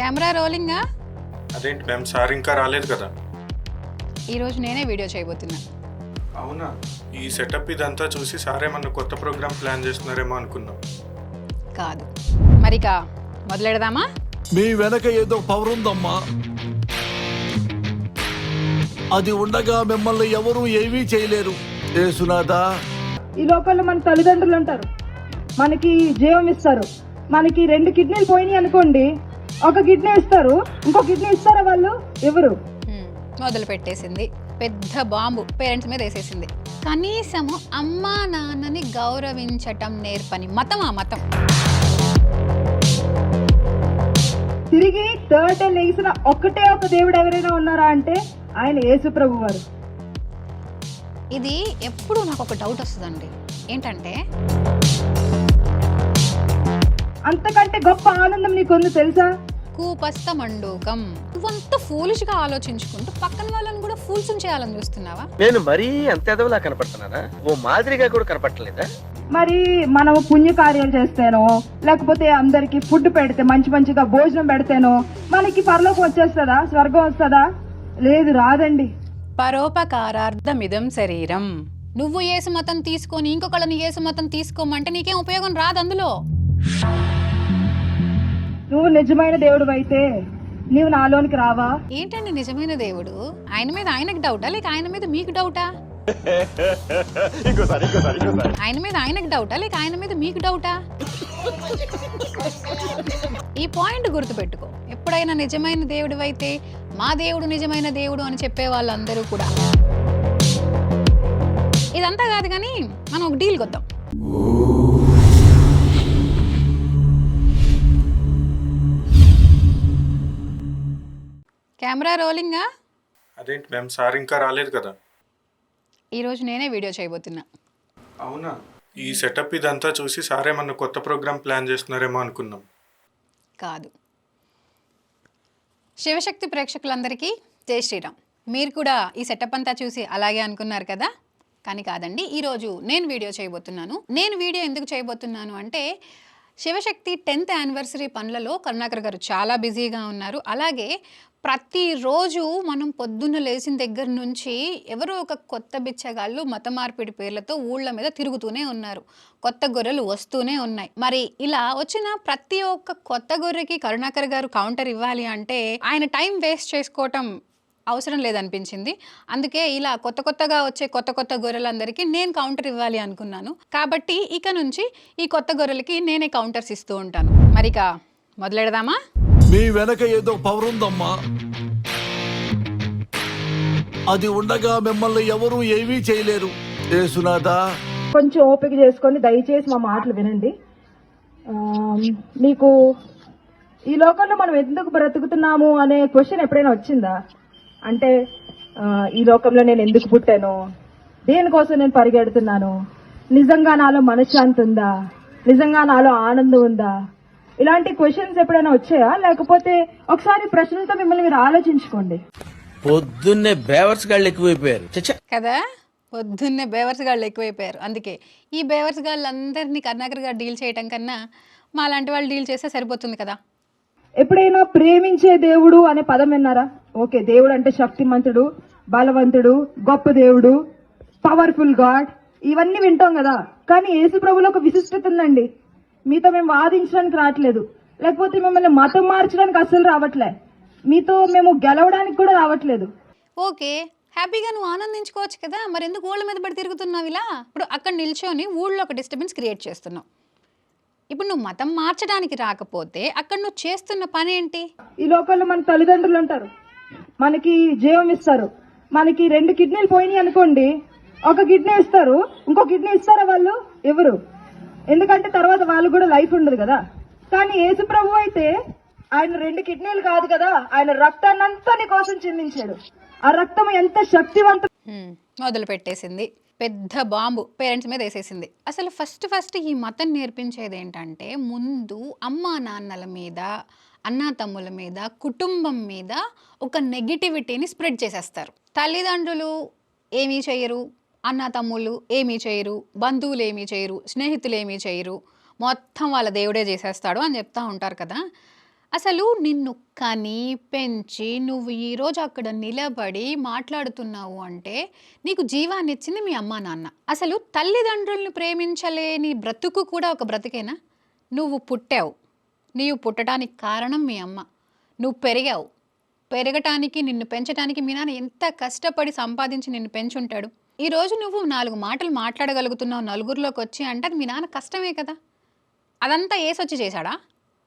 Camera రోలింగా? అదేంటి మేము సార్ ఇంకా రాలేదు కదా. ఈరోజు నేనే వీడియో చేయబోతున్నా. అవునా? ఈ సెటప్ ఇదంతా చూసి సార్ ఏమన్నా కొత్త ప్రోగ్రామ్ ప్లాన్ చేస్తున్నారేమో అనుకున్నాం. కాదు. మరిక మొదలెడదామా? మీ వెనక ఏదో పవర్ ఉందమ్మా. అది ఉండగా మిమ్మల్ని ఎవరూ ఏమీ చేయలేరు. ఏసునాథా ఈ లోకల్లో మన తల్లిదండ్రులు ఉంటారు మనకి జీవం ఇస్తారు. మనకి రెండు కిడ్నీలు పోయినాయి అనుకోండి ఒక కిడ్నీ ఇస్తారు ఇంకో కిడ్నీ ఇస్తారా వాళ్ళు? ఎవరు? మొదలు పెట్టేసింది పెద్ద బాంబు పేరెంట్స్ మీద వేసేసింది. కనీసము అమ్మా నాన్నని గౌరవించటం నేర్పని మతం ఆ మతం. తిరిగి థర్డ్ డే లేచిన ఒక్కటే ఒక దేవుడు ఎవరైనా ఉన్నారా అంటే ఆయన యేసు ప్రభు వారు ఇది ఎప్పుడు నాకు ఒక డౌట్ వస్తుందండి. ఏంటంటే? అంతకంటే గొప్ప ఆనందం నీకుంది తెలుసా? కూపస్థ మండూకం నువ్వంత ఫూలిష్గా ఆలోచించుకుంటూ పక్కన వాళ్ళని కూడా ఫూల్స్ చేయాలని చూస్తున్నావా? నేను మరీ అంత ఎదవలా కనపడుతున్నానా? ఓ మాదిరిగా కూడా కనపడలేదా మరి మనం పుణ్యకార్యాలు చేస్తేనో లేకపోతే అందరికి ఫుడ్ పెడితే మంచి మంచిగా భోజనం పెడితేనో మనకి పరలోకం వచ్చేస్తుందా? స్వర్గం వస్తుందా? లేదు రాదండి. పరోపకారార్థమిదం శరీరం. నువ్వు ఏసు మతం తీసుకొని ఇంకొకళ్ళని ఏసు మతం తీసుకోమంటే నీకేం ఉపయోగం రాదు అందులో? నువ్వు నిజమైన దేవుడు అయితే నీవు నాలోనికి రావా? ఏంటండి నిజమైన దేవుడు? ఆయన మీద ఆయనకు డౌటా లేక ఆయన మీద మీకు డౌటా ఆయన మీద ఆయనకు డౌటా లేక ఆయన మీద మీకు డౌటా ఈ పాయింట్ గుర్తుపెట్టుకో. ఎప్పుడైనా నిజమైన దేవుడు అయితే మా దేవుడు నిజమైన దేవుడు అని చెప్పే వాళ్ళందరూ కూడా. ఇదంతా కాదు కానీ మనం ఒక డీల్ కొద్దాం. కెమెరా రోలింగా? అదేంటి మేము సార్ ఇంకా రాలేదు కదా. ఈరోజు నేనే వీడియో చేయబోతున్నా. అవునా? ఈ సెటప్ ఇదంతా చూసి సార్ ఏమన్నా కొత్త ప్రోగ్రామ్ ప్లాన్ చేస్తున్నారేమో అనుకున్నాం. కాదు. శివశక్తి ప్రేక్షకులందరికీ జై శ్రీరామ్. మీరు కూడా ఈ సెటప్ అంతా చూసి అలాగే అనుకున్నారు కదా? కానీ కాదండి ఈరోజు నేను వీడియో చేయబోతున్నాను. నేను వీడియో ఎందుకు చేయబోతున్నాను అంటే శివశక్తి టెన్త్ యానివర్సరీ పనులలో కరుణాకర్ గారు చాలా బిజీగా ఉన్నారు. అలాగే ప్రతిరోజు మనం పొద్దున్న లేచిన దగ్గర నుంచి ఎవరో ఒక కొత్త బిచ్చగాళ్ళు మత మార్పిడి పేర్లతో ఊళ్ళ మీద తిరుగుతూనే ఉన్నారు. కొత్త గొర్రెలు వస్తూనే ఉన్నాయి. మరి ఇలా వచ్చిన ప్రతి ఒక్క కొత్త గొర్రెకి కరుణాకర్ గారు కౌంటర్ ఇవ్వాలి అంటే ఆయన టైం వేస్ట్ చేసుకోవటం అవసరం లేదనిపించింది. అందుకే ఇలా కొత్త కొత్తగా వచ్చే కొత్త కొత్త గొర్రెలందరికీ నేను కౌంటర్ ఇవ్వాలి అనుకున్నాను. కాబట్టి ఇక నుంచి ఈ కొత్త గొర్రెలకి నేనే కౌంటర్స్ ఇస్తూ ఉంటాను. మరిక మొదలెడదామా? మీ వెనక ఏదో పవర్ ఉందమ్మా అది ఉండగా మిమ్మల్ని ఎవరు ఏమీ చేయలేరు. ఏసునాథా. కొంచెం ఓపిక చేసుకొని దయచేసి మా మాటలు వినండి. మీకు ఈ లోకంలో మనం ఎందుకు బ్రతుకుతున్నాము అనే క్వశ్చన్ ఎప్పుడైనా వచ్చిందా? అంటే ఈ లోకంలో నేను ఎందుకు పుట్టాను? దేనికోసం నేను పరిగెడుతున్నాను? నిజంగా నాలో మనశ్శాంతి ఉందా? నిజంగా నాలో ఆనందం ఉందా? ఇలాంటి క్వశ్చన్స్ ఎప్పుడైనా వచ్చాయా? లేకపోతే ఒకసారి ప్రశ్నలతో మిమ్మల్ని మీరు ఆలోచించుకోండి. పొద్దున్నే బేవర్స్ గాళ్ళు ఎక్కువైపోయారు. కదా? పొద్దున్నే బేవర్స్ గాళ్ళు ఎక్కువైపోయారు. అందుకే ఈ బేవర్స్ గాళ్ళందరినీ కర్ణాకర్ గారు డీల్ చేయటం కన్నా మా లాంటి వాళ్ళు డీల్ చేస్తే సరిపోతుంది కదా? ఎప్పుడైనా ప్రేమించే దేవుడు అనే పదం విన్నారా? ఓకే దేవుడు అంటే శక్తిమంతుడు బలవంతుడు గొప్ప దేవుడు పవర్ఫుల్ గాడ్ ఇవన్నీ వింటాం కదా. కానీ యేసు ప్రభులో ఒక విశిష్టత ఉందండి. మీతో మేము వాదించడానికి రావట్లేదు. లేకపోతే మిమ్మల్ని మతం మార్చడానికి అస్సలు రావట్లే. మీతో మేము గెలవడానికి కూడా రావట్లేదు. ఓకే హ్యాపీగా నువ్వు ఆనందించుకోవచ్చు కదా. మరి ఎందుకు ఊళ్ళ మీద పడి తిరుగుతున్నావు ఇలా? ఇప్పుడు అక్కడ నిల్చొని ఊళ్ళో ఒక డిస్టర్బెన్స్ క్రియేట్ చేస్తున్నావు. ఇప్పుడు నువ్వు మతం మార్చడానికి రాకపోతే అక్కడ నువ్వు చేస్తున్న పని ఏంటి? ఈ లోకల్లో మన తల్లిదండ్రులు ఉంటారు. మనకి జీవం ఇస్తారు. మనకి రెండు కిడ్నీలు పోయినాయి అనుకోండి. ఒక కిడ్నీ ఇస్తారు. ఇంకో కిడ్నీ ఇస్తారా వాళ్ళు? ఎవరు? ఎందుకంటే తర్వాత వాళ్ళు కూడా లైఫ్ ఉండదు కదా. కానీ యేసు ప్రభు అయితే ఆయన రెండు కిడ్నీలు కాదు కదా ఆయన రక్తాన్ని నీ కోసం చిందించాడు. ఆ రక్తం ఎంత శక్తివంతం మొదలు పెట్టేసింది పెద్ద బాంబు పేరెంట్స్ మీద వేసేసింది. అసలు ఫస్ట్ ఫస్ట్ ఈ మతం నేర్పించేది ఏంటంటే ముందు అమ్మా నాన్నల మీద అన్నా తమ్ముల మీద కుటుంబం మీద ఒక నెగిటివిటీని స్ప్రెడ్ చేసేస్తారు. తల్లిదండ్రులు ఏమీ చేయరు. అన్న తమ్ముళ్ళు ఏమీ చేయరు బంధువులు ఏమీ చేయరు స్నేహితులు ఏమీ చేయరు. మొత్తం వాళ్ళ దేవుడే చేసేస్తాడు అని చెప్తా ఉంటారు కదా. అసలు నిన్ను కని పెంచి నువ్వు ఈరోజు అక్కడ నిలబడి మాట్లాడుతున్నావు అంటే నీకు జీవాన్ని ఇచ్చింది మీ అమ్మా నాన్న. అసలు తల్లిదండ్రులను ప్రేమించలేని బ్రతుకు కూడా ఒక బ్రతికేనా? నువ్వు పుట్టావు. నీవు పుట్టడానికి కారణం మీ అమ్మ. నువ్వు పెరిగావు. పెరగటానికి నిన్ను పెంచడానికి మీ నాన్న ఎంత కష్టపడి సంపాదించి నిన్ను పెంచుంటాడు? ఈరోజు నువ్వు నాలుగు మాటలు మాట్లాడగలుగుతున్నావు నలుగురిలోకి వచ్చి అంటే అది మీ నాన్న కష్టమే కదా? అదంతా ఏసొచ్చి చేశాడా?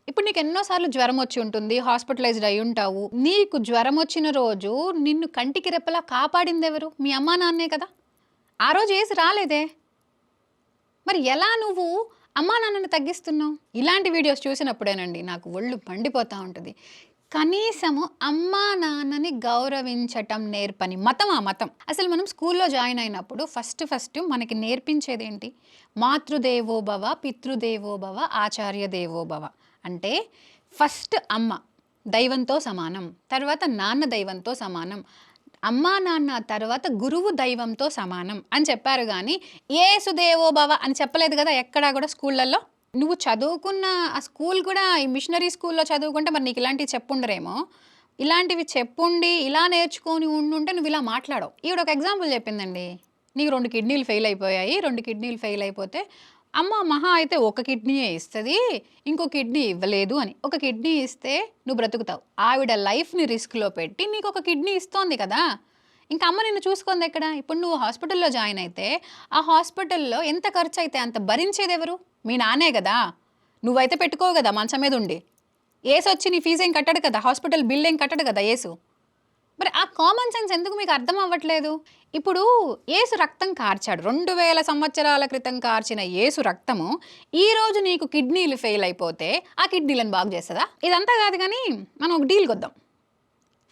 ఇప్పుడు నీకు ఎన్నోసార్లు జ్వరం వచ్చి ఉంటుంది హాస్పిటలైజ్డ్ అయి ఉంటావు. నీకు జ్వరం వచ్చిన రోజు నిన్ను కంటికి రెప్పలా కాపాడింది ఎవరు మీ అమ్మా నాన్నే కదా? ఆ రోజు ఏసి రాలేదే? మరి ఎలా నువ్వు అమ్మా నాన్నని తగ్గిస్తున్నావు? ఇలాంటి వీడియోస్ చూసినప్పుడేనండి నాకు ఒళ్ళు మండిపోతూ ఉంటుంది. కనీసము అమ్మా నాన్నని గౌరవించటం నేర్పని మతం ఆ మతం. అసలు మనం స్కూల్లో జాయిన్ అయినప్పుడు ఫస్ట్ ఫస్ట్ మనకి నేర్పించేది ఏంటి మాతృదేవోభవ పితృదేవోభవ ఆచార్య దేవోభవ అంటే ఫస్ట్ అమ్మ దైవంతో సమానం తర్వాత నాన్న దైవంతో సమానం అమ్మా నాన్న తర్వాత గురువు దైవంతో సమానం అని చెప్పారు కానీ ఏసుదేవోభవ అని చెప్పలేదు కదా ఎక్కడా కూడా స్కూళ్ళల్లో? నువ్వు చదువుకున్న ఆ స్కూల్ కూడా ఈ మిషనరీ స్కూల్లో చదువుకుంటే మరి నీకు ఇలాంటివి చెప్పుండరేమో? ఇలాంటివి చెప్పుండి ఇలా నేర్చుకొని ఉండుంటే నువ్వు ఇలా మాట్లాడవు. ఈవిడ ఒక ఎగ్జాంపుల్ చెప్పిందండి. నీకు రెండు కిడ్నీలు ఫెయిల్ అయిపోయాయి రెండు కిడ్నీలు ఫెయిల్ అయిపోతే అమ్మ మహా అయితే ఒక కిడ్నీయే ఇస్తుంది ఇంకో కిడ్నీ ఇవ్వలేదు అని. ఒక కిడ్నీ ఇస్తే నువ్వు బ్రతుకుతావు. ఆవిడ లైఫ్ని రిస్క్లో పెట్టి నీకు ఒక కిడ్నీ ఇస్తోంది కదా. ఇంకా అమ్మ నిన్ను చూసుకుంది ఎక్కడ? ఇప్పుడు నువ్వు హాస్పిటల్లో జాయిన్ అయితే ఆ హాస్పిటల్లో ఎంత ఖర్చు అయితే అంత భరించేది ఎవరు? మీ నానే కదా. నువ్వైతే పెట్టుకోవు కదా మంచం మీద ఉండి. ఏసు వచ్చి నీ ఫీజు ఏం కట్టడు కదా? హాస్పిటల్ బిల్ ఏం కట్టడు కదా ఏసు? మరి ఆ కామన్ సెన్స్ ఎందుకు మీకు అర్థం అవ్వట్లేదు? ఇప్పుడు ఏసు రక్తం కార్చాడు. రెండు వేల సంవత్సరాల క్రితం కార్చిన ఏసు రక్తము ఈరోజు నీకు కిడ్నీలు ఫెయిల్ అయిపోతే ఆ కిడ్నీలను బాగు చేస్తుందా? ఇదంతా కాదు కానీ మనం ఒక డీల్ కొద్దాం.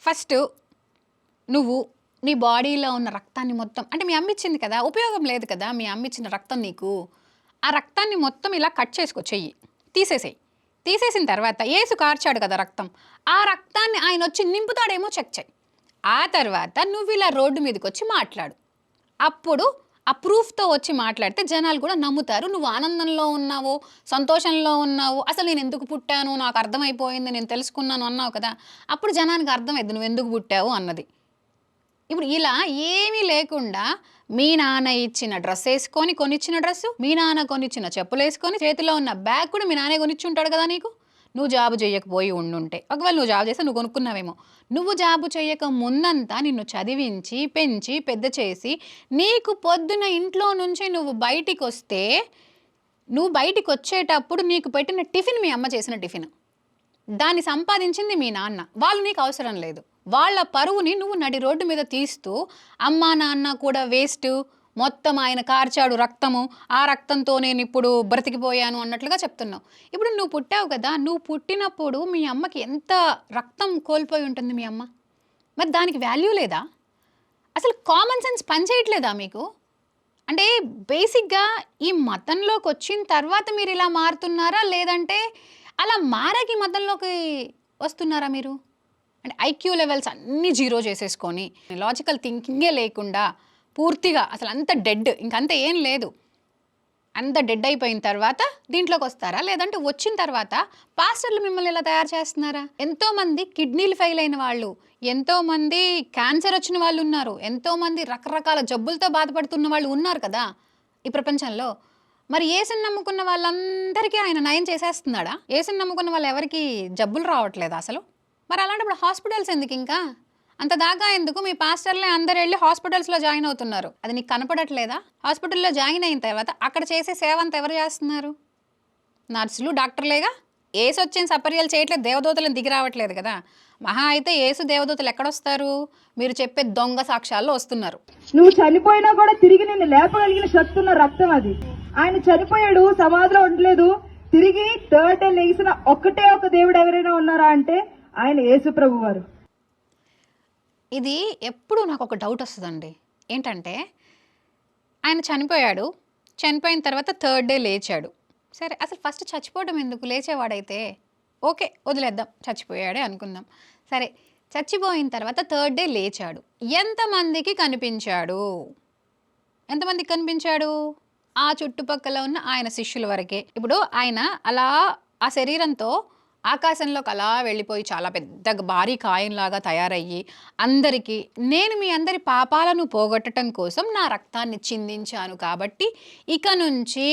ఫస్ట్ నువ్వు నీ బాడీలో ఉన్న రక్తాన్ని మొత్తం అంటే మీ అమ్మిచ్చింది కదా ఉపయోగం లేదు కదా మీ అమ్మిచ్చిన రక్తం నీకు ఆ రక్తాన్ని మొత్తం ఇలా కట్ చేసుకో చెయ్యి తీసేసేయి. తీసేసిన తర్వాత ఏసు కార్చాడు కదా రక్తం ఆ రక్తాన్ని ఆయన వచ్చి నింపుతాడేమో చెక్ చేయి. ఆ తర్వాత నువ్వు ఇలా రోడ్డు మీదకి వచ్చి మాట్లాడు. అప్పుడు ఆ ప్రూఫ్తో వచ్చి మాట్లాడితే జనాలు కూడా నమ్ముతారు నువ్వు ఆనందంలో ఉన్నావు సంతోషంలో ఉన్నావు అసలు నేను ఎందుకు పుట్టాను నాకు అర్థమైపోయింది నేను తెలుసుకున్నాను అన్నావు కదా అప్పుడు జనానికి అర్థమైంది నువ్వు ఎందుకు పుట్టావు అన్నది. ఇప్పుడు ఇలా ఏమీ లేకుండా మీ నాన్న ఇచ్చిన డ్రెస్ వేసుకొని కొనిచ్చిన డ్రెస్సు మీ నాన్న కొనిచ్చిన చెప్పులు వేసుకొని చేతిలో ఉన్న బ్యాగ్ కూడా మీ నాన్నే కొనిచ్చి ఉంటాడు కదా నీకు? నువ్వు జాబు చేయకపోయి ఉండుంటే. ఒకవేళ నువ్వు జాబ్ చేస్తే నువ్వు కొనుక్కున్నావేమో. నువ్వు జాబు చేయక ముందంతా నిన్ను చదివించి పెంచి పెద్ద చేసి నీకు పొద్దున ఇంట్లో నుంచి నువ్వు బయటికి వస్తే నువ్వు బయటికి వచ్చేటప్పుడు నీకు పెట్టిన టిఫిన్ మీ అమ్మ చేసిన టిఫిన్. దాన్ని సంపాదించింది మీ నాన్న. వాళ్ళు నీకు అవసరం లేదు. వాళ్ళ పరువుని నువ్వు నడి రోడ్డు మీద తీస్తూ అమ్మా నాన్న కూడా వేస్ట్ మొత్తం ఆయన కార్చాడు రక్తము ఆ రక్తంతో నేను ఇప్పుడు బ్రతికిపోయాను అన్నట్లుగా చెప్తున్నావు. ఇప్పుడు నువ్వు పుట్టావు కదా నువ్వు పుట్టినప్పుడు మీ అమ్మకి ఎంత రక్తం కోల్పోయి ఉంటుంది మీ అమ్మ? మరి దానికి వాల్యూ లేదా? అసలు కామన్ సెన్స్ పనిచేయట్లేదా మీకు? అంటే బేసిక్గా ఈ మతంలోకి వచ్చిన తర్వాత మీరు ఇలా మారుతున్నారా? లేదంటే అలా మారాక ఈ మతంలోకి వస్తున్నారా మీరు? అంటే ఐక్యూ లెవెల్స్ అన్నీ జీరో చేసేసుకొని లాజికల్ థింకింగే లేకుండా పూర్తిగా అసలు అంత డెడ్ ఇంకంత ఏం లేదు. అంత డెడ్ అయిపోయిన తర్వాత దీంట్లోకి వస్తారా? లేదంటే వచ్చిన తర్వాత పాస్టర్లు మిమ్మల్ని ఇలా తయారు చేస్తున్నారా? ఎంతోమంది కిడ్నీలు ఫెయిల్ అయిన వాళ్ళు ఎంతోమంది క్యాన్సర్ వచ్చిన వాళ్ళు ఉన్నారు ఎంతోమంది రకరకాల జబ్బులతో బాధపడుతున్న వాళ్ళు ఉన్నారు కదా ఈ ప్రపంచంలో. మరి ఏసుని నమ్ముకున్న వాళ్ళందరికీ ఆయన నయం చేసేస్తున్నాడా? ఏసుని నమ్ముకున్న వాళ్ళు ఎవరికి జబ్బులు రావట్లేదు అసలు? మరి అలాంటప్పుడు హాస్పిటల్స్ ఎందుకు ఇంకా? అంత దాకా ఎందుకు? మీ పాస్టర్లే అందరు వెళ్ళి హాస్పిటల్స్లో జాయిన్ అవుతున్నారు. అది నీకు కనపడట్లేదా? హాస్పిటల్లో జాయిన్ అయిన తర్వాత అక్కడ చేసే సేవ అంత ఎవరు చేస్తున్నారు? నర్సులు డాక్టర్లేగా? ఏసు వచ్చిన సపర్యలు చేయట్లేదు దేవదూతలను దిగి రావట్లేదు కదా. మహా అయితే ఏసు దేవదూతలు ఎక్కడొస్తారు? మీరు చెప్పే దొంగ సాక్ష్యాల్లో వస్తున్నారు. నువ్వు చనిపోయినా కూడా తిరిగి నిన్ను లేపగలిగిన శక్తి ఉన్న రక్తం అది. ఆయన చనిపోయాడు సమాధిలో ఉండలేదు. తిరిగి థర్డ్ డే లేచిన ఒక్కటే ఒక దేవుడు ఎవరైనా ఉన్నారా అంటే ఆయన యేసుప్రభు వారు. ఇది ఎప్పుడు నాకు ఒక డౌట్ వస్తుందండి. ఏంటంటే ఆయన చనిపోయాడు చనిపోయిన తర్వాత థర్డ్ డే లేచాడు. సరే అసలు ఫస్ట్ చచ్చిపోవడం ఎందుకు? లేచేవాడైతే ఓకే వదిలేద్దాం చచ్చిపోయాడే అనుకుందాం. సరే చచ్చిపోయిన తర్వాత థర్డ్ డే లేచాడు. ఎంతమందికి కనిపించాడు? ఎంతమందికి కనిపించాడు? ఆ చుట్టుపక్కల ఉన్న ఆయన శిష్యుల వరకే. ఇప్పుడు ఆయన అలా ఆ శరీరంతో ఆకాశంలోకి అలా వెళ్ళిపోయి చాలా పెద్ద భారీ కాయంలాగా తయారయ్యి అందరికీ నేను మీ అందరి పాపాలను పోగొట్టడం కోసం నా రక్తాన్ని చిందించాను కాబట్టి ఇక నుంచి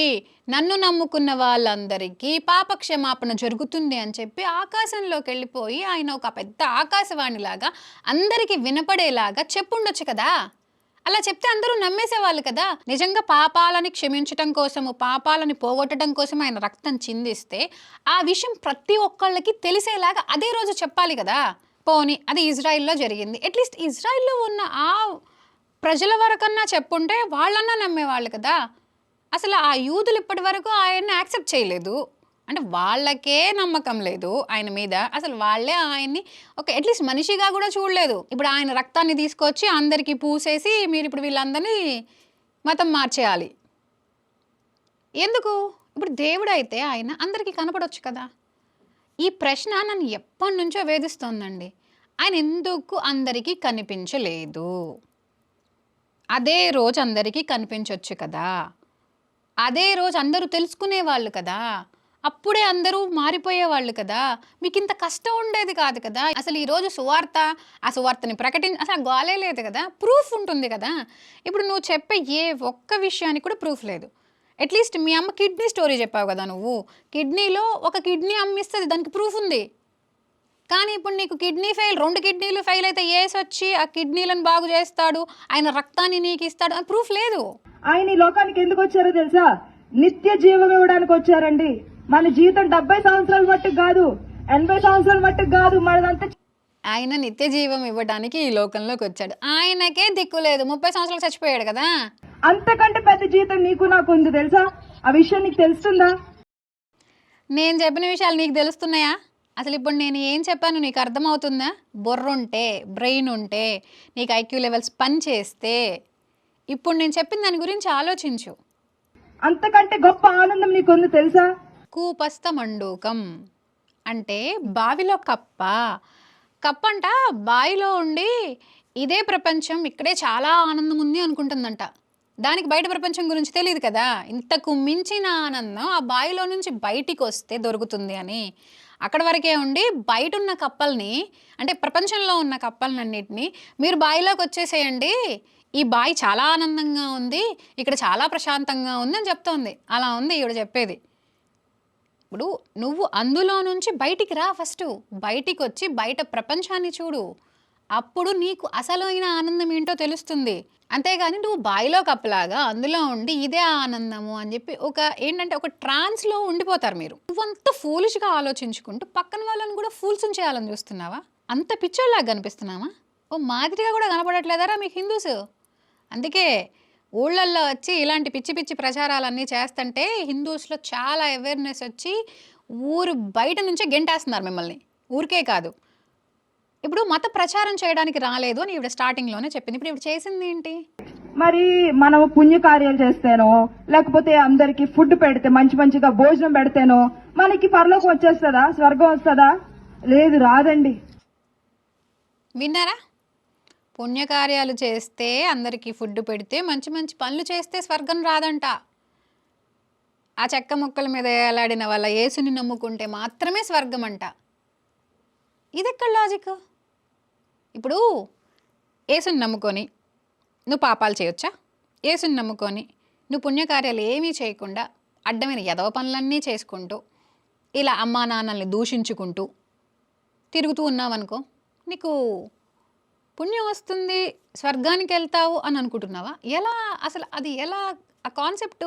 నన్ను నమ్ముకున్న వాళ్ళందరికీ పాపక్షమాపణ జరుగుతుంది అని చెప్పి ఆకాశంలోకి వెళ్ళిపోయి ఆయన ఒక పెద్ద ఆకాశవాణిలాగా అందరికీ వినపడేలాగా చెప్పుండొచ్చు కదా. అలా చెప్తే అందరూ నమ్మేసేవాళ్ళు కదా. నిజంగా పాపాలని క్షమించటం కోసము పాపాలని పోగొట్టడం కోసం ఆయన రక్తం చిందిస్తే ఆ విషయం ప్రతి ఒక్కళ్ళకి తెలిసేలాగా అదే రోజు చెప్పాలి కదా. పోని అది ఇజ్రాయిల్లో జరిగింది. అట్లీస్ట్ ఇజ్రాయిల్లో ఉన్న ఆ ప్రజల వరకన్నా చెప్పుంటే వాళ్ళన్నా నమ్మేవాళ్ళు కదా. అసలు ఆ యూదులు ఇప్పటి వరకు ఆయన్ని యాక్సెప్ట్ చేయలేదు. అంటే వాళ్ళకే నమ్మకం లేదు ఆయన మీద. అసలు వాళ్ళే ఆయన్ని ఒక అట్లీస్ట్ మనిషిగా కూడా చూడలేదు. ఇప్పుడు ఆయన రక్తాన్ని తీసుకొచ్చి అందరికీ పూసేసి మీరు ఇప్పుడు వీళ్ళందరినీ మతం మార్చేయాలి. ఎందుకు? ఇప్పుడు దేవుడు అయితే ఆయన అందరికీ కనపడవచ్చు కదా. ఈ ప్రశ్న నన్ను ఎప్పటి నుంచో వేధిస్తోందండి. ఆయన ఎందుకు అందరికీ కనిపించలేదు? అదే రోజు అందరికీ కనిపించవచ్చు కదా. అదే రోజు అందరూ తెలుసుకునేవాళ్ళు కదా. అప్పుడే అందరూ మారిపోయేవాళ్ళు కదా. మీకు ఇంత కష్టం ఉండేది కాదు కదా. అసలు ఈరోజు సువార్త ఆ సువార్తని ప్రకటించి అసలు గోలే లేదు కదా. ప్రూఫ్ ఉంటుంది కదా. ఇప్పుడు నువ్వు చెప్పే ఏ ఒక్క విషయానికి కూడా ప్రూఫ్ లేదు. అట్లీస్ట్ మీ అమ్మ కిడ్నీ స్టోరీ చెప్పావు కదా నువ్వు. కిడ్నీలో ఒక కిడ్నీ అమ్మిస్తుంది దానికి ప్రూఫ్ ఉంది. కానీ ఇప్పుడు నీకు కిడ్నీ ఫెయిల్ రెండు కిడ్నీలు ఫెయిల్ అయితే ఏసి వచ్చి ఆ కిడ్నీలను బాగు చేస్తాడు ఆయన రక్తాన్ని నీకు ఇస్తాడు అని ప్రూఫ్ లేదు. ఆయన ఈ లోకానికి ఎందుకు వచ్చారో తెలుసా? నిత్య జీవం ఇవ్వడానికి వచ్చారండి. మన జీవితం డెబ్బై సంవత్సరాల మట్టుకు కాదు ఎనభై సంవత్సరాల మట్టుకు కాదు మనదంతా ఆయన నిత్య జీవం ఇవ్వడానికి ఈ లోకంలోకి వచ్చాడు. ఆయనకే దిక్కు లేదు. ముప్పై సంవత్సరాలు చచ్చిపోయాడు కదా. అంతకంటే పెద్ద జీవితం నీకు నాకు ఉంది తెలుసా? ఆ విషయం నీకు తెలుస్తుందా? నేను చెప్పిన విషయాలు నీకు తెలుస్తున్నాయా? అసలు ఇప్పుడు నేను ఏం చెప్పాను నీకు అర్థమవుతుందా? బుర్ర ఉంటే బ్రెయిన్ ఉంటే నీకు ఐక్యూ లెవెల్స్ పని చేస్తే ఇప్పుడు నేను చెప్పిన దాని గురించి ఆలోచించు. అంతకంటే గొప్ప ఆనందం నీకు ఉంది తెలుసా? కూపస్థ మండూకం అంటే బావిలో కప్ప. కప్ప అంట బావిలో ఉండి ఇదే ప్రపంచం ఇక్కడే చాలా ఆనందం ఉంది అనుకుంటుందంట. దానికి బయట ప్రపంచం గురించి తెలియదు కదా. ఇంతకు మించిన ఆనందం ఆ బావిలో నుంచి బయటికి వస్తే దొరుకుతుంది అని. అక్కడ వరకే ఉండి బయట ఉన్న కప్పల్ని అంటే ప్రపంచంలో ఉన్న కప్పలన్నింటినీ మీరు బావిలోకి వచ్చేసేయండి. ఈ బావి చాలా ఆనందంగా ఉంది. ఇక్కడ చాలా ప్రశాంతంగా ఉంది అని చెప్తోంది. అలా ఉంది ఈవిడ చెప్పేది. ఇప్పుడు నువ్వు అందులో నుంచి బయటికి రా ఫస్ట్. బయటికి వచ్చి బయట ప్రపంచాన్ని చూడు. అప్పుడు నీకు అసలైన ఆనందం ఏంటో తెలుస్తుంది. అంతేగాని నువ్వు బాయిలో కప్పలాగా అందులో ఉండి ఇదే ఆనందము అని చెప్పి ఒక ఏంటంటే ఒక ట్రాన్స్లో ఉండిపోతారు మీరు. నువ్వంత ఫూలిష్గా ఆలోచించుకుంటూ పక్కన వాళ్ళని కూడా ఫూల్స్ చేయాలని చూస్తున్నావా? అంత పిచ్చోళ్ళగా కనిపిస్తున్నావా? ఓ మాదిరిగా కూడా కనపడట్లేదారా మీకు హిందూస్? అందుకే ఊళ్ళల్లో వచ్చి ఇలాంటి పిచ్చి పిచ్చి ప్రచారాలన్నీ చేస్తుంటే హిందూస్లో చాలా అవేర్నెస్ వచ్చి ఊరు బయట నుంచే గెంటేస్తున్నారు మిమ్మల్ని. ఊరికే కాదు. ఇప్పుడు మత ప్రచారం చేయడానికి రాలేదు అని ఇవిడ స్టార్టింగ్లోనే చెప్పింది. ఇప్పుడు ఇవిడ చేసింది ఏంటి? మరి మనం పుణ్యకార్యాలు చేస్తేనో లేకపోతే అందరికి ఫుడ్ పెడితే మంచి మంచిగా భోజనం పెడితేనో మనకి పరలోకం వచ్చేస్తుందా? స్వర్గం వస్తుందా? లేదు రాదండి. విన్నారా? పుణ్యకార్యాలు చేస్తే అందరికీ ఫుడ్ పెడితే మంచి మంచి పనులు చేస్తే స్వర్గం రాదంట. ఆ చెక్క ముక్కల మీద వేలాడిన వాళ్ళ యేసుని నమ్ముకుంటే మాత్రమే స్వర్గం అంట ఇది ఎక్కడ లాజిక్? ఇప్పుడు యేసుని నమ్ముకొని నువ్వు పాపాలు చేయొచ్చా? యేసుని నమ్ముకొని నువ్వు పుణ్యకార్యాలు ఏమీ చేయకుండా అడ్డమైన ఎదవ పనులన్నీ చేసుకుంటూ ఇలా అమ్మా నాన్నల్ని దూషించుకుంటూ తిరుగుతూ ఉన్నావనుకో నీకు పుణ్యం వస్తుంది స్వర్గానికి వెళ్తావు అని అనుకుంటున్నావా? ఎలా అసలు అది ఎలా ఆ కాన్సెప్ట్?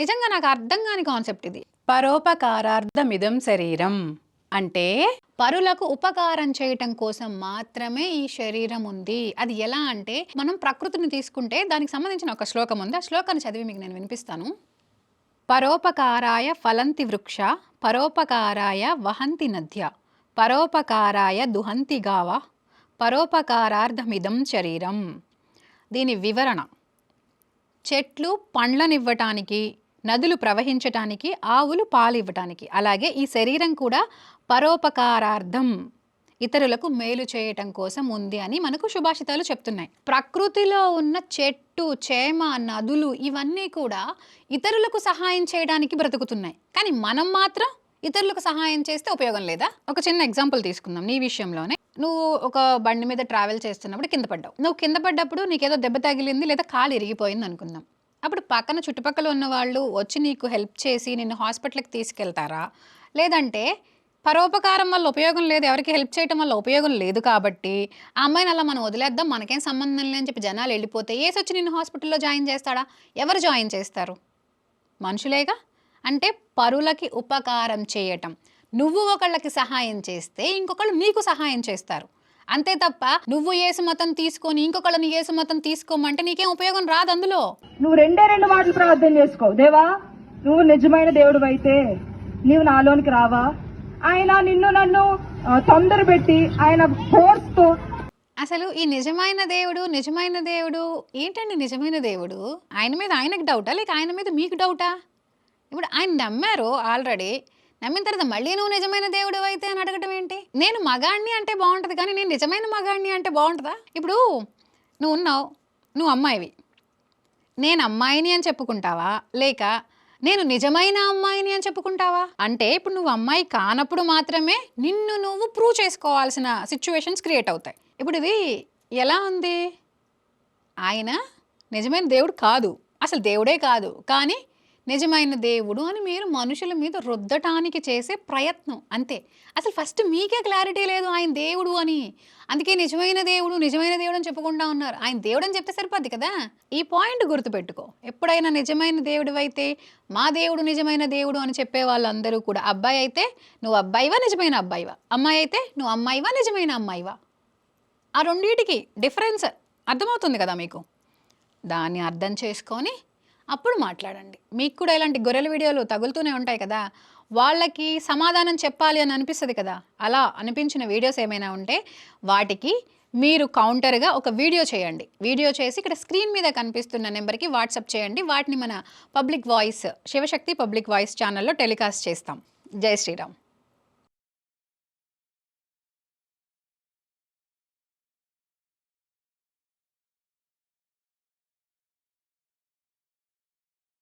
నిజంగా నాకు అర్థం కాని కాన్సెప్ట్ ఇది. పరోపకారార్థమిదం శరీరం అంటే పరులకు ఉపకారం చేయటం కోసం మాత్రమే ఈ శరీరం ఉంది. అది ఎలా అంటే మనం ప్రకృతిని తీసుకుంటే దానికి సంబంధించిన ఒక శ్లోకం ఉంది. ఆ శ్లోకాన్ని చదివి మీకు నేను వినిపిస్తాను. పరోపకారాయ ఫలంతి వృక్ష పరోపకారాయ వహంతి నద్య పరోపకారాయ దుహంతి గావ పరోపకారార్థమిదం శరీరం. దీని వివరణ. చెట్లు పండ్లనివ్వటానికి నదులు ప్రవహించటానికి ఆవులు పాలివ్వటానికి. అలాగే ఈ శరీరం కూడా పరోపకారార్థం. ఇతరులకు మేలు చేయటం కోసం ఉంది అని మనకు శుభాషితాలు చెప్తున్నాయి. ప్రకృతిలో ఉన్న చెట్టు చేమ నదులు ఇవన్నీ కూడా ఇతరులకు సహాయం చేయడానికి బ్రతుకుతున్నాయి. కానీ మనం మాత్రం ఇతరులకు సహాయం చేస్తే ఉపయోగం లేదా? ఒక చిన్న ఎగ్జాంపుల్ తీసుకుందాం నీ విషయంలోనే. నువ్వు ఒక బండి మీద ట్రావెల్ చేస్తున్నప్పుడు కింద పడ్డావు. నువ్వు కింద పడ్డప్పుడు నీకేదో దెబ్బ తగిలింది లేదా కాలు ఇరిగిపోయింది అనుకుందాం. అప్పుడు పక్కన చుట్టుపక్కల ఉన్న వాళ్ళు వచ్చి నీకు హెల్ప్ చేసి నిన్ను హాస్పిటల్కి తీసుకెళ్తారా? లేదంటే పరోపకారం వల్ల ఉపయోగం లేదు ఎవరికి హెల్ప్ చేయటం వల్ల ఉపయోగం లేదు కాబట్టి ఆ అమ్మాయిని అలా మనం వదిలేద్దాం మనకేం సంబంధం లేని చెప్పి జనాలు వెళ్ళిపోతే ఏసి వచ్చి నిన్ను హాస్పిటల్లో జాయిన్ చేస్తాడా? ఎవరు జాయిన్ చేస్తారు? మనుషులేగా? అంటే పరులకి ఉపకారం చేయటం. నువ్వు ఒకళ్ళకి సహాయం చేస్తే ఇంకొకళ్ళు నీకు సహాయం చేస్తారు. అంతే తప్ప నువ్వు ఏసు మతం తీసుకొని ఇంకొకళ్ళని ఏసు మతం తీసుకోమంటే నీకేం ఉపయోగం రాదు అందులో. నువ్వు రెండే రెండు మాటలు ప్రార్థన చేసుకో. దేవా నువ్వు నిజమైన దేవుడు అయితే నీవు నాలోనికి రావా? ఆయన నిన్ను నన్ను తొందర పెట్టి ఆయన ఫోర్స్తో అసలు ఈ నిజమైన దేవుడు నిజమైన దేవుడు ఏంటండి నిజమైన దేవుడు? ఆయన మీద ఆయనకు డౌటా? లేక ఆయన మీద మీకు డౌటా? ఇప్పుడు ఆయన నమ్మారు ఆల్రెడీ నమ్మిన తర్వాత మళ్ళీ నువ్వు నిజమైన దేవుడు అయితే అని అడగటం ఏంటి? నేను మగాణ్ణి అంటే బాగుంటుంది కానీ నేను నిజమైన మగాణ్ణి అంటే బాగుంటుందా? ఇప్పుడు నువ్వు ఉన్నావు నువ్వు అమ్మాయివి. నేను అమ్మాయిని అని చెప్పుకుంటావా? లేక నేను నిజమైన అమ్మాయిని అని చెప్పుకుంటావా? అంటే ఇప్పుడు నువ్వు అమ్మాయి కానప్పుడు మాత్రమే నిన్ను నువ్వు ప్రూవ్ చేసుకోవాల్సిన సిచ్యువేషన్స్ క్రియేట్ అవుతాయి. ఇప్పుడు ఇది ఎలా ఉంది? ఆయన నిజమైన దేవుడు కాదు. అసలు దేవుడే కాదు. కానీ నిజమైన దేవుడు అని మీరు మనుషుల మీద రుద్దటానికి చేసే ప్రయత్నం అంతే. అసలు ఫస్ట్ మీకే క్లారిటీ లేదు ఆయన దేవుడు అని. అందుకే నిజమైన దేవుడు నిజమైన దేవుడు అని చెప్పుకుంటా ఉన్నారు. ఆయన దేవుడు అని చెప్తే సరిపోద్ది కదా? ఈ పాయింట్ గుర్తుపెట్టుకో. ఎప్పుడైనా నిజమైన దేవుడు అయితే మా దేవుడు నిజమైన దేవుడు అని చెప్పే వాళ్ళందరూ కూడా అబ్బాయి అయితే నువ్వు అబ్బాయివా నిజమైన అబ్బాయివా? అమ్మాయి అయితే నువ్వు అమ్మాయివా నిజమైన అమ్మాయివా? ఆ రెండింటికి డిఫరెన్స్ అర్థమవుతుంది కదా మీకు? దాన్ని అర్థం చేసుకొని అప్పుడు మాట్లాడండి. మీకు కూడా ఇలాంటి గొర్రెల వీడియోలు తగులుతూనే ఉంటాయి కదా. వాళ్ళకి సమాధానం చెప్పాలి అని అనిపిస్తుంది కదా. అలా అనిపించిన వీడియోస్ ఏమైనా ఉంటే వాటికి మీరు కౌంటర్గా ఒక వీడియో చేయండి. వీడియో చేసి ఇక్కడ స్క్రీన్ మీద కనిపిస్తున్న నెంబర్కి వాట్సాప్ చేయండి. వాటిని మన public voice Shivashakti public voice ఛానల్లో టెలికాస్ట్ చేస్తాం. జై శ్రీరామ్.